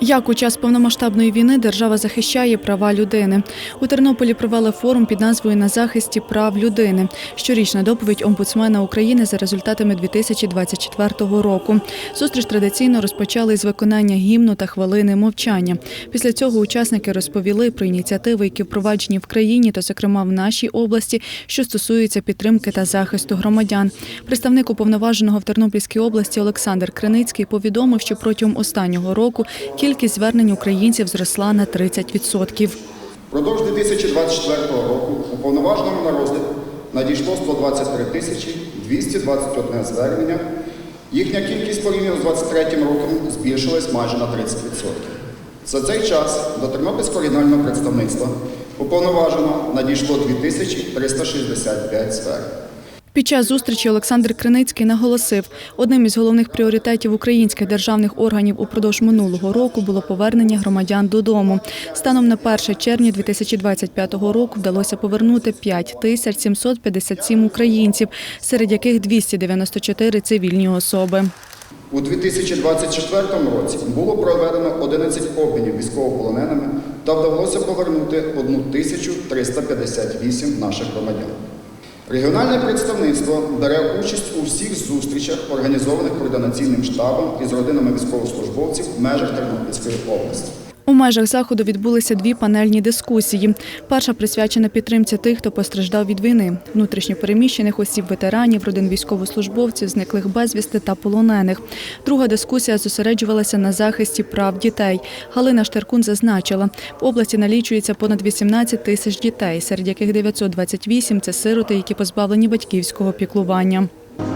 Як у час повномасштабної війни держава захищає права людини? У Тернополі провели форум під назвою На захисті прав людини. Щорічна доповідь омбудсмена України за результатами 2024 року. Зустріч традиційно розпочали з виконання гімну та хвилини мовчання. Після цього учасники розповіли про ініціативи, які впроваджені в країні, та зокрема в нашій області, що стосуються підтримки та захисту громадян. Представник уповноваженого в Тернопільській області Олександр Криницький повідомив, що протягом останнього року кількість звернень українців зросла на 30%. Впродовж 2024 року уповноваженому на розгляд надійшло 123 тисячі 221 звернення. Їхня кількість порівняно з 2023 роком збільшилась майже на 30%. За цей час до Тернопільського регіонального представництва уповноважено надійшло 2365 звернень. Під час зустрічі Олександр Криницький наголосив, одним із головних пріоритетів українських державних органів упродовж минулого року було повернення громадян додому. Станом на 1 червня 2025 року вдалося повернути 5 тисяч 757 українців, серед яких 294 – цивільні особи. У 2024 році було проведено 11 обмінів військовополоненими та вдалося повернути 1358 наших громадян. Регіональне представництво бере участь у всіх зустрічах, організованих координаційним штабом із родинами військовослужбовців в межах Тернопільської області. У межах заходу відбулися дві панельні дискусії. Перша присвячена підтримці тих, хто постраждав від війни, внутрішньопереміщених осіб, ветеранів, родин військовослужбовців, зниклих безвісти та полонених. Друга дискусія зосереджувалася на захисті прав дітей. Галина Штеркун зазначила, в області налічується понад 18 тисяч дітей, серед яких 928 – це сироти, які позбавлені батьківського піклування.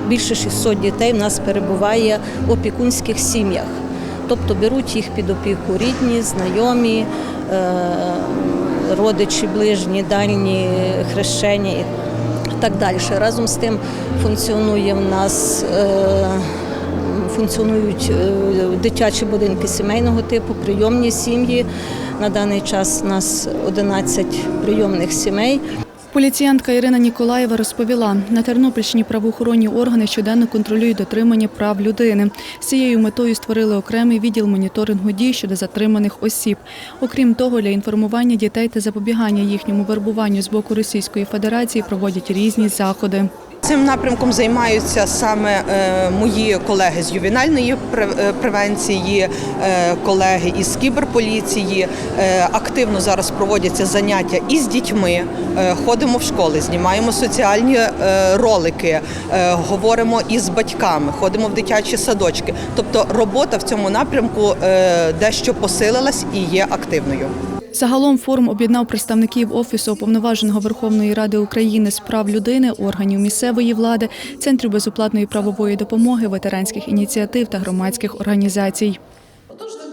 Більше 600 дітей в нас перебуває в опікунських сім'ях. Тобто беруть їх під опіку рідні, знайомі, е, родичі, ближні, дальні, хрещені і так далі. Разом з тим функціонує в нас. е, Функціонують е, дитячі будинки сімейного типу, прийомні сім'ї. На даний час у нас 11 прийомних сімей. Поліціянтка Ірина Ніколаєва розповіла, на Тернопільщині правоохоронні органи щоденно контролюють дотримання прав людини. З цією метою створили окремий відділ моніторингу дій щодо затриманих осіб. Окрім того, для інформування дітей та запобігання їхньому вербуванню з боку Російської Федерації проводять різні заходи. Цим напрямком займаються саме е, мої колеги з ювенальної е, превенції, е, колеги із кіберполіції. Активно зараз проводяться заняття із дітьми. Е, Ходимо в школи, знімаємо соціальні ролики, говоримо із батьками, ходимо в дитячі садочки. Тобто робота в цьому напрямку дещо посилилась і є активною. Загалом форум об'єднав представників Офісу уповноваженого Верховної Ради України з прав людини, органів місцевої влади, центрів безоплатної правової допомоги, ветеранських ініціатив та громадських організацій.